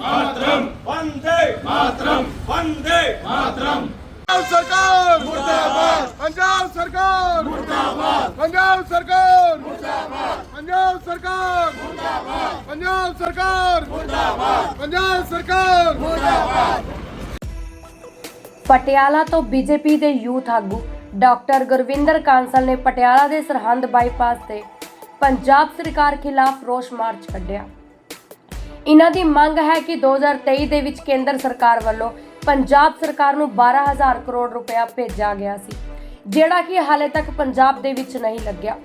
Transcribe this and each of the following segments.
मातरम वंदे मातरम वंदे मातरम पंजाब सरकार मुर्दाबाद पंजाब सरकार मुर्दाबाद पंजाब सरकार मुर्दाबाद पंजाब सरकार मुर्दाबाद पंजाब सरकार मुर्दाबाद पंजाब सरकार मुर्दाबाद ਪਟਿਆਲਾ ਤੋਂ ਬੀਜੇਪੀ ਦੇ ਯੂਥ ਆਗੂ ਡਾਕਟਰ ਗੁਰਵਿੰਦਰ ਕਾਂਸਲ ਨੇ ਪਟਿਆਲਾ ਦੇ ਸਰਹੰਦ ਬਾਈਪਾਸ ਤੇ ਪੰਜਾਬ ਸਰਕਾਰ ਖਿਲਾਫ ਰੋਸ ਮਾਰਚ ਕੱਢਿਆ ਇਹਨਾਂ ਦੀ ਮੰਗ ਹੈ ਕਿ 2023 ਦੇ ਵਿੱਚ ਕੇਂਦਰ ਸਰਕਾਰ ਵੱਲੋਂ ਪੰਜਾਬ ਸਰਕਾਰ ਨੂੰ 12000 ਕਰੋੜ ਰੁਪਇਆ ਭੇਜਿਆ ਗਿਆ ਸੀ, ਜਿਹੜਾ ਕਿ ਹਾਲੇ ਤੱਕ ਪੰਜਾਬ ਦੇ ਵਿੱਚ ਨਹੀਂ ਲੱਗਿਆ।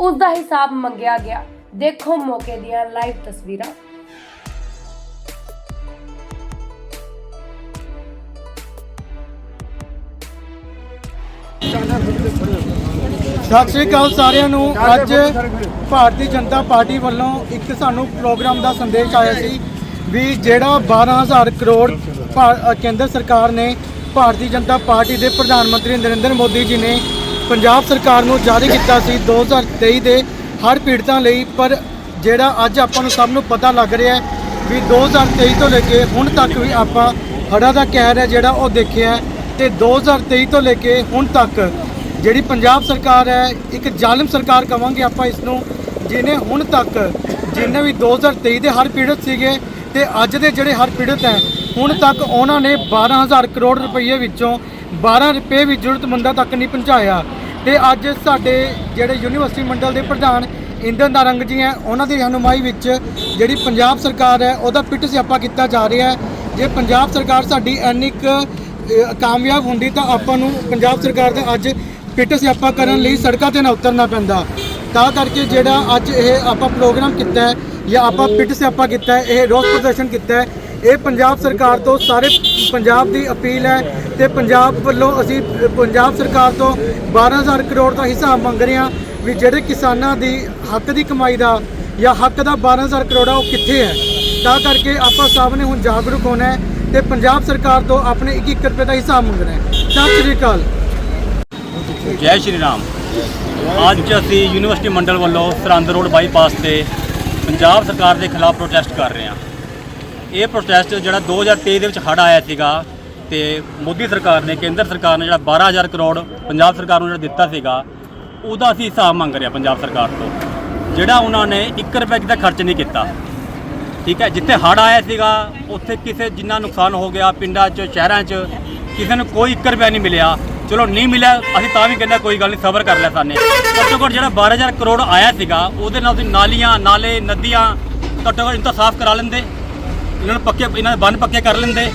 ਉਸ ਦਾ ਹਿਸਾਬ ਮੰਗਿਆ ਗਿਆ। ਦੇਖੋ ਮੌਕੇ ਦੀਆਂ ਲਾਈਵ ਤਸਵੀਰਾਂ। ਸਤਿ ਸ਼੍ਰੀ ਅਕਾਲ ਸਾਰਿਆਂ ਨੂੰ। ਅੱਜ ਭਾਰਤੀ ਜਨਤਾ ਪਾਰਟੀ ਵੱਲੋਂ ਇੱਕ ਸਾਨੂੰ ਪ੍ਰੋਗਰਾਮ ਦਾ ਸੰਦੇਸ਼ ਆਇਆ ਸੀ ਵੀ ਜਿਹੜਾ 12000 ਕਰੋੜ ਭਾ- ਕੇਂਦਰ ਸਰਕਾਰ ਨੇ ਭਾਰਤੀ ਜਨਤਾ ਪਾਰਟੀ ਦੇ ਪ੍ਰਧਾਨ ਮੰਤਰੀ ਨਰਿੰਦਰ ਮੋਦੀ ਜੀ ਨੇ ਪੰਜਾਬ ਸਰਕਾਰ ਨੂੰ ਜਾਰੀ ਕੀਤਾ ਸੀ 2023 ਦੇ ਹੜ੍ਹ ਪੀੜਤਾਂ ਲਈ। ਪਰ ਜਿਹੜਾ ਅੱਜ ਆਪਾਂ ਨੂੰ ਸਭ ਨੂੰ ਪਤਾ ਲੱਗ ਰਿਹਾ ਹੈ ਵੀ 2023 ਤੋਂ ਲੈ ਕੇ ਹੁਣ ਤੱਕ ਵੀ ਆਪਾਂ ਹੜ੍ਹਾਂ ਦਾ ਕਹਿਰ ਹੈ ਜਿਹੜਾ ਉਹ ਦੇਖਿਆ ਹੈ ਤੇ 2023 ਤੋਂ ਲੈ ਕੇ ਹੁਣ ਤੱਕ ਜਿਹੜੀ ਪੰਜਾਬ ਸਰਕਾਰ ਹੈ, ਇੱਕ ਜ਼ਾਲਮ ਸਰਕਾਰ ਕਵਾਂਗੇ ਆਪਾਂ ਇਸ ਨੂੰ ਜਿਹਨੇ ਹੁਣ ਤੱਕ ਜਿੰਨੇ ਵੀ 2023 ਦੇ ਹਰ ਪੀੜਤ ਸੀਗੇ ਤੇ ਅੱਜ ਦੇ ਜਿਹੜੇ ਹਰ ਪੀੜਤ ਹੈ, ਹੁਣ ਤੱਕ ਉਹਨਾਂ ਨੇ 12000 ਕਰੋੜ ਰੁਪਏ ਵਿੱਚੋਂ 12 ਰੁਪਏ ਵੀ ਜ਼ਰੂਰਤਮੰਦਾਂ ਤੱਕ ਨਹੀਂ ਪਹੁੰਚਾਇਆ। ਤੇ ਅੱਜ ਸਾਡੇ ਜਿਹੜੇ ਯੂਨੀਵਰਸਿਟੀ ਮੰਡਲ ਦੇ ਪ੍ਰਧਾਨ ਇੰਦਰ ਨਾਰੰਗ ਜੀ ਹੈ, ਉਹਨਾਂ ਦੀ ਰਹਿਨੁਮਾਈ ਵਿੱਚ ਜਿਹੜੀ ਪੰਜਾਬ ਸਰਕਾਰ ਹੈ, ਉਹਦਾ ਪਿੱਟ ਸਿਆਪਾ ਕੀਤਾ ਜਾ ਰਿਹਾ ਹੈ। ਜੇ ਪੰਜਾਬ ਸਰਕਾਰ ਸਾਡੀ ਇੰਨੀ ਕੁ ਕਾਮਯਾਬ ਹੁੰਦੀ ਤਾਂ ਆਪਾਂ ਨੂੰ ਪੰਜਾਬ ਸਰਕਾਰ ਦਾ ਅੱਜ ਪਿੱਟ ਸਿਆਪਾ ਕਰਨ ਲਈ ਸੜਕਾਂ ਤੇ ਨਾ ਉਤਰਨਾ ਪੈਂਦਾ। ਤਾਂ ਕਰਕੇ ਜਿਹੜਾ ਅੱਜ ਇਹ ਆਪਾਂ ਪ੍ਰੋਗਰਾਮ ਕੀਤਾ ਹੈ ਜਾਂ ਆਪਾਂ ਪਿੱਟ ਸਿਆਪਾ ਕੀਤਾ ਹੈ, ਇਹ ਰੋਸ ਪ੍ਰਦਰਸ਼ਨ ਕੀਤਾ ਹੈ, ਇਹ ਪੰਜਾਬ ਸਰਕਾਰ ਤੋਂ ਸਾਰੇ ਪੰਜਾਬ ਦੀ ਅਪੀਲ ਹੈ ਤੇ ਪੰਜਾਬ ਵੱਲੋਂ ਅਸੀਂ ਪੰਜਾਬ ਸਰਕਾਰ ਤੋਂ 12000 ਕਰੋੜ ਦਾ ਹਿਸਾਬ ਮੰਗ ਰਹੇ ਹਾਂ ਵੀ ਜਿਹੜੇ ਕਿਸਾਨਾਂ ਦੀ ਹੱਕ ਦੀ ਕਮਾਈ ਦਾ ਜਾਂ ਹੱਕ ਦਾ 12000 ਕਰੋੜ ਆ, ਉਹ ਕਿੱਥੇ ਹੈ? ਤਾਂ ਕਰਕੇ ਆਪਾਂ ਸਭ ਨੇ ਹੁਣ ਜਾਗਰੂਕ ਹੋਣਾ ਹੈ ਤੇ ਪੰਜਾਬ ਸਰਕਾਰ ਤੋਂ ਆਪਣੇ 1-1 ਰੁਪਏ ਦਾ ਹਿਸਾਬ ਮੰਗਣਾ ਹੈ। ਸਤਿ ਸ਼੍ਰੀ ਅਕਾਲ। ਜੈ ਸ਼੍ਰੀ ਰਾਮ। ਅੱਜ ਅਸੀਂ ਯੂਨੀਵਰਸਿਟੀ ਮੰਡਲ ਵੱਲੋਂ ਸਰਹੰਦ ਰੋਡ ਬਾਈਪਾਸ ਤੇ ਪੰਜਾਬ ਸਰਕਾਰ ਦੇ ਖਿਲਾਫ ਪ੍ਰੋਟੈਸਟ ਕਰ ਰਹੇ ਹਾਂ। ਇਹ ਪ੍ਰੋਟੈਸਟ ਜਿਹੜਾ 2023 ਦੇ ਵਿੱਚ ਹੜ੍ਹ ਆਇਆ ਸੀਗਾ ਤੇ ਮੋਦੀ ਸਰਕਾਰ ਨੇ, ਕੇਂਦਰ ਸਰਕਾਰ ਨੇ ਜਿਹੜਾ 12000 ਕਰੋੜ ਪੰਜਾਬ ਸਰਕਾਰ ਨੂੰ ਜਿਹੜਾ ਦਿੱਤਾ ਸੀਗਾ, ਉਹਦਾ ਅਸੀਂ ਹਿਸਾਬ ਮੰਗ ਰਹੇ ਹਾਂ ਪੰਜਾਬ ਸਰਕਾਰ ਤੋਂ। ਜਿਹੜਾ ਉਹਨਾਂ ਨੇ 1 ਰੁਪਏ ਦਾ ਖਰਚ ਨਹੀਂ ਕੀਤਾ। ਠੀਕ ਹੈ, ਜਿੱਥੇ ਹੜ੍ਹ ਆਇਆ ਸੀਗਾ, ਉੱਥੇ ਕਿਸੇ ਜਿੰਨਾ ਨੁਕਸਾਨ ਹੋ ਗਿਆ ਪਿੰਡਾਂ 'ਚ, ਸ਼ਹਿਰਾਂ 'ਚ, ਕਿਸੇ ਨੂੰ ਕੋਈ 1 ਰੁਪਿਆ ਨਹੀਂ ਮਿਲਿਆ। ਚਲੋ ਨਹੀਂ ਮਿਲਿਆ, ਅਸੀਂ ਤਾਂ ਵੀ ਕਹਿੰਦੇ ਕੋਈ ਗੱਲ ਨਹੀਂ, ਸਬਰ ਕਰ ਲਿਆ ਸਾਨੇ। ਘੱਟੋ ਘੱਟ ਜਿਹੜਾ 12000 ਕਰੋੜ ਆਇਆ ਸੀਗਾ, ਉਹਦੇ ਨਾਲ ਤੁਸੀਂ ਨਾਲੀਆਂ, ਨਾਲੇ, ਨਦੀਆਂ, ਘੱਟੋ ਘੱਟ ਇਹਨਾਂ ਸਾਫ਼ ਕਰਾ ਲੈਂਦੇ। ਇਹਨਾਂ ਨੂੰ ਪੱਕੇ, ਇਹਨਾਂ ਦੇ ਬੰਨ ਪੱਕੇ ਕਰ ਲੈਂਦੇ।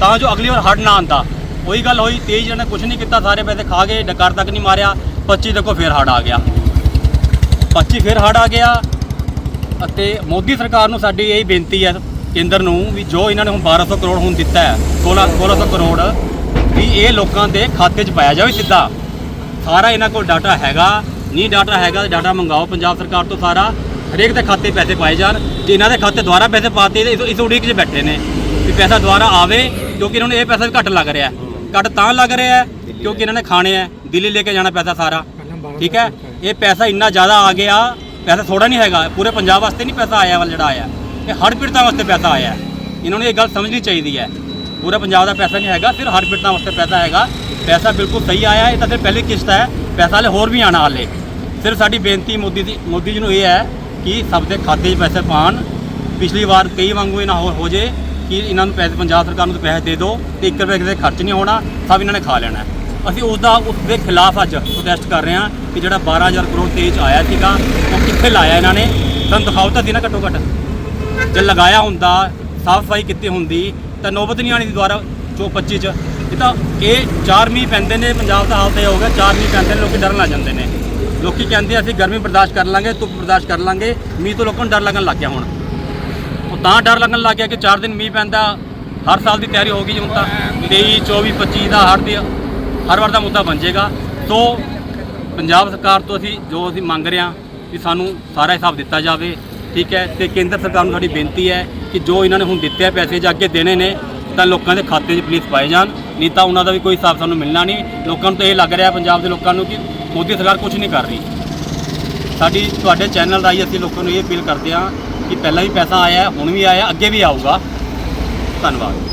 ਤਾਂ ਜੋ ਅਗਲੀ ਵਾਰ ਹੜ੍ਹ ਨਾ ਆਂਦਾ ਉਹੀ ਗੱਲ ਹੋਈ ਤੇਜ਼ 23 ਨੇ ਕੁਝ ਨਹੀਂ ਕੀਤਾ, ਸਾਰੇ ਪੈਸੇ ਖਾ ਗਏ, ਡਕਾਰ ਤੱਕ ਨਹੀਂ ਮਾਰਿਆ। 25 ਦੇਖੋ ਫੇਰ ਹੜ੍ਹ ਆ ਗਿਆ। 25 ਫੇਰ ਹੜ੍ਹ ਆ ਗਿਆ। ਅਤੇ ਮੋਦੀ ਸਰਕਾਰ ਨੂੰ ਸਾਡੀ ਇਹ ਬੇਨਤੀ ਹੈ, ਕੇਂਦਰ ਨੂੰ, ਵੀ ਜੋ ਇਹਨਾਂ ਨੇ ਹੁਣ 1200 ਕਰੋੜ ਹੁਣ ਦਿੱਤਾ ਹੈ 16 1600 ਕਰੋੜ ਵੀ ਇਹ ਲੋਕਾਂ ਦੇ ਖਾਤੇ 'ਚ ਪਾਇਆ ਜਾਵੇ ਸਿੱਧਾ। ਸਾਰਾ ਇਹਨਾਂ ਕੋਲ ਡਾਟਾ ਹੈਗਾ ਨਹੀਂ ਡਾਟਾ ਹੈਗਾ ਤਾਂ ਡਾਟਾ ਮੰਗਾਓ, ਪੰਜਾਬ ਸਰਕਾਰ ਤੋਂ ਸਾਰਾ। ਹਰੇਕ ਦੇ ਖਾਤੇ ਪੈਸੇ ਪਾਏ ਜਾਣ। ਤੇ ਇਹਨਾਂ ਦੇ ਖਾਤੇ ਦੁਆਰਾ ਪੈਸੇ ਪਾਤੇ ਇਸ- ਉਡੀਕ 'ਚ ਬੈਠੇ ਨੇ ਵੀ ਪੈਸਾ ਦੁਆਰਾ ਆਵੇ ਕਿਉਂਕਿ ਇਹਨਾਂ ਨੂੰ ਇਹ ਪੈਸਾ ਵੀ ਘੱਟ ਲੱਗ ਰਿਹਾ। ਘੱਟ ਤਾਂ ਲੱਗ ਰਿਹਾ ਕਿਉਂਕਿ ਇਹਨਾਂ ਨੇ ਖਾਣੇ ਹੈ। ਦਿੱਲੀ ਲੈ ਕੇ ਜਾਣਾ ਪੈਸਾ ਸਾਰਾ। ਠੀਕ ਹੈ? ਇਹ ਪੈਸਾ ਇੰਨਾ ਜ਼ਿਆਦਾ ਆ ਗਿਆ, ਪੈਸਾ ਥੋੜਾ ਨਹੀਂ ਹੈਗਾ। ਪੂਰੇ ਪੰਜਾਬ ਵਾਸਤੇ ਨਹੀਂ ਪੈਸਾ ਆਇਆ ਵਾਲਾ ਜਿਹੜਾ ਆਇਆ। ਇਹ ਹਰ ਪੀੜਤਾਂ ਵਾਸਤੇ ਪੈਸਾ ਆਇਆ। ਇਹਨਾਂ ਨੂੰ ਇਹ ਗੱਲ ਸਮਝਣੀ ਚਾਹੀਦੀ ਹੈ। ਪੂਰਾ ਪੰਜਾਬ ਦਾ ਪੈਸਾ ਨਹੀਂ ਹੈਗਾ ਸਿਰਫ ਹੜ੍ਹ ਪੀੜਤਾਂ ਵਾਸਤੇ ਪੈਸਾ ਹੈਗਾ। ਪੈਸਾ ਬਿਲਕੁਲ ਸਹੀ ਆਇਆ ਇਹ ਤਾਂ ਸਿਰਫ ਪਹਿਲੀ ਕਿਸ਼ਤ ਹੈ, ਪੈਸਾ ਹਲੇ ਹੋਰ ਵੀ ਆਣਾ ਹਾਲੇ। ਸਿਰਫ ਸਾਡੀ ਬੇਨਤੀ ਮੋਦੀ ਦੀ, ਮੋਦੀ ਜੀ ਨੂੰ ਇਹ ਹੈ ਕਿ ਸਭ ਦੇ ਖਾਤੇ 'ਚ ਪੈਸੇ ਪਾਣ ਪਿਛਲੀ ਵਾਰ ਕਈ ਵਾਂਗੂ ਇਹ ਨਾ ਹੋ ਹੋ ਜੇ ਕਿ ਇਹਨਾਂ ਨੂੰ ਪੈਸੇ, ਪੰਜਾਬ ਸਰਕਾਰ ਨੂੰ ਪੈਸੇ ਦੇ ਦਿਓ ਤੇ 1 ਰੁਪਏ ਕਿਸੇ ਖਰਚ ਨਹੀਂ ਹੋਣਾ, ਸਭ ਇਹਨਾਂ ਨੇ ਖਾ ਲੈਣਾ ਅਸੀਂ ਉਸ ਦਾ ਉਸ ਦੇ ਖਿਲਾਫ ਅੱਜ ਪ੍ਰੋਟੈਸਟ ਕਰ ਰਹੇ ਹਾਂ ਕਿ ਜਿਹੜਾ 12000 ਕਰੋੜ ਤੇਜ ਆਇਆ ਸੀਗਾ, ਉਹ ਕਿੱਥੇ ਲਾਇਆ ਇਹਨਾਂ ਨੇ? ਤੁਹਾਨੂੰ ਦਿਖਾਓ ਤਾਂ ਸੀ ਨਾ ਘੱਟੋ ਘੱਟ। ਜੇ ਲਗਾਇਆ ਹੁੰਦਾ, ਸਾਫ਼ ਸਫ਼ਾਈ ਕੀਤੀ ਹੁੰਦੀ ਤਾਂ ਨੌਬਤ ਨਹੀਂ ਆਣੀ ਦੁਬਾਰਾ ਜੋ 25 ਚ। ਇਹ ਤਾਂ ਇਹ ਚਾਰ ਮੀਂਹ ਪੈਂਦੇ ਨੇ, ਪੰਜਾਬ ਦਾ ਹਾਲ ਤਾਂ ਇਹ ਹੋ ਗਿਆ, ਚਾਰ ਮੀਂਹ ਪੈਂਦੇ ਨੇ, ਲੋਕੀ ਡਰਨ ਲੱਗ ਜਾਂਦੇ ਨੇ। ਲੋਕੀ ਕਹਿੰਦੇ ਅਸੀਂ ਗਰਮੀ ਬਰਦਾਸ਼ਤ ਕਰ ਲਾਂਗੇ, ਧੁੱਪ ਬਰਦਾਸ਼ਤ ਕਰ ਲਾਂਗੇ, ਮੀਂਹ ਤੋਂ ਲੋਕਾਂ ਨੂੰ ਡਰ ਲੱਗਣ ਲੱਗ ਗਿਆ ਹੁਣ। ਉਹ ਤਾਂ ਡਰ ਲੱਗਣ ਲੱਗ ਗਿਆ ਕਿ ਚਾਰ ਦਿਨ ਮੀਂਹ ਪੈਂਦਾ, ਹਰ ਸਾਲ ਦੀ ਤਿਆਰੀ ਹੋ ਗਈ ਜੀ ਹੁਣ ਤਾਂ। 23 24 25 ਦਾ ਹਰ ਦੀ, ਹਰ ਵਾਰ ਦਾ ਮੁੱਦਾ ਬਣ ਜਾਏਗਾ। ਸੋ ਪੰਜਾਬ ਸਰਕਾਰ ਤੋਂ ਅਸੀਂ ਜੋ ਅਸੀਂ ਮੰਗ ਰਹੇ ਹਾਂ ਕਿ ਸਾਨੂੰ ਸਾਰਾ ਹਿਸਾਬ ਦਿੱਤਾ ਜਾਵੇ। ਠੀਕ ਹੈ? ਤੇ ਕੇਂਦਰ ਸਰਕਾਰ ਨੂੰ ਸਾਡੀ ਬੇਨਤੀ ਹੈ ਕਿ ਜੋ ਇਹਨਾਂ ਨੇ ਹੁਣ ਦਿੱਤੇ ਆ ਪੈਸੇ ਜਾਂ ਅੱਗੇ ਦੇਣੇ ਨੇ, ਤਾਂ ਲੋਕਾਂ ਦੇ ਖਾਤੇ 'ਚ ਪਲੀਜ਼ ਪਾਏ ਜਾਣ। ਨਹੀਂ ਤਾਂ ਉਹਨਾਂ ਦਾ ਵੀ ਕੋਈ ਹਿਸਾਬ ਸਾਨੂੰ ਮਿਲਣਾ ਨਹੀਂ। ਲੋਕਾਂ ਨੂੰ ਤਾਂ ਇਹ ਲੱਗ ਰਿਹਾ ਪੰਜਾਬ ਦੇ ਲੋਕਾਂ ਨੂੰ ਕਿ ਮੋਦੀ ਸਰਕਾਰ ਕੁਝ ਨਹੀਂ ਕਰ ਰਹੀ। ਸਾਡੀ, ਤੁਹਾਡੇ ਚੈਨਲ ਰਾਹੀਂ ਅਸੀਂ ਲੋਕਾਂ ਨੂੰ ਇਹ ਅਪੀਲ ਕਰਦੇ ਹਾਂ ਕਿ ਪਹਿਲਾਂ ਵੀ ਪੈਸਾ ਆਇਆ, ਹੁਣ ਵੀ ਆਇਆ, ਅੱਗੇ ਵੀ ਆਊਗਾ। ਧੰਨਵਾਦ।